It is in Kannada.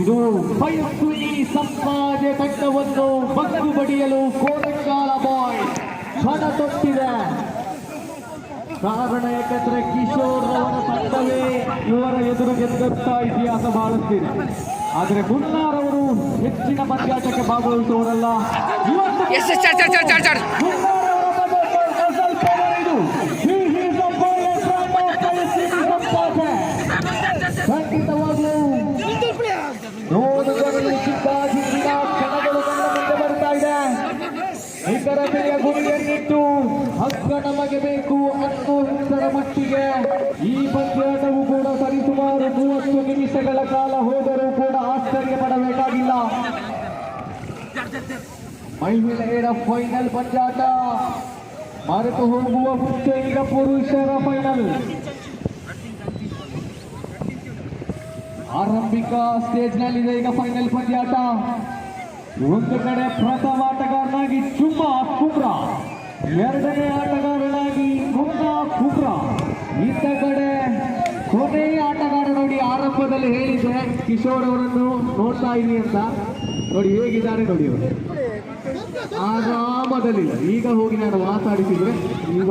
ಇದು ಬಯಸು ಈ ಸಮಾಜ ತಂಡವನ್ನು ಬಗ್ಗು ಬಡಿಯಲು ಕೋಟಂಗಾಲ ಬಾಯ್. ಕ್ಷಣ ತೊಟ್ಟಿದೆ. ಕಾರಣ ಯಾಕಂದ್ರೆ ಕಿಶೋರ್ ಅವರ ತಂಡವೇ ಇವರ ಎದುರು ಗೆದ್ದಂತ ಇತಿಹಾಸ ಬಾಳುತ್ತಿದೆ. ಆದರೆ ಮುನ್ನಾರ್ ಅವರು ಹೆಚ್ಚಿನ ಪಂದ್ಯಾಟಕ್ಕೆ ಭಾಗವಹಿಸುವವರಲ್ಲ. ಇವತ್ತು ನಿಖರತೆಯ ಗುರಿಯನ್ನಿಟ್ಟು ಹಕ್ಕ ನಮಗೆ ಬೇಕು ಅನ್ನುವುದರ ಮಟ್ಟಿಗೆ ಈ ಪಂದ್ಯಾಟವು ಕೂಡ ಸರಿಸುಮಾರು ಮೂವತ್ತು ನಿಮಿಷಗಳ ಕಾಲ ಹೋದರೂ ಕೂಡ ಆಶ್ಚರ್ಯ ಪಡಬೇಕಾಗಿಲ್ಲ. ಮಹಿಳೆಯರ ಫೈನಲ್ ಪಂದ್ಯಾಟ ಮರೆತು ಹೋಗುವ ಮುಂಚೆ ಈಗ ಪುರುಷರ ಫೈನಲ್ ಆರಂಭಿಕ ಸ್ಟೇಜ್ ನಲ್ಲಿದೆ ಈಗ ಫೈನಲ್ ಪಂದ್ಯಾಟ ಒಂದು ಕಡೆ ಪ್ರಥಮ ಎರಡನೇ ಆಟಗಾರರಾಗಿ ಕುಂದ ಕುಬ್ರಾ ಇತ್ತ ಕಡೆ ಕೊನೆಯ ಆಟಗಾರ ನೋಡಿ ಆರಂಭದಲ್ಲಿ ಹೇಳಿದೆ ಕಿಶೋರ್ ಅವರನ್ನು ನೋಡ್ತಾ ಇದ್ದೀನಿ ಅಂತ. ನೋಡಿ ಹೇಗಿದ್ದಾರೆ ನೋಡಿ ಅವರು ಆರಾಮದಲ್ಲಿಲ್ಲ. ಈಗ ಹೋಗಿ ನಾನು ಮಾತಾಡಿಸಿದ್ರೆ ಈಗ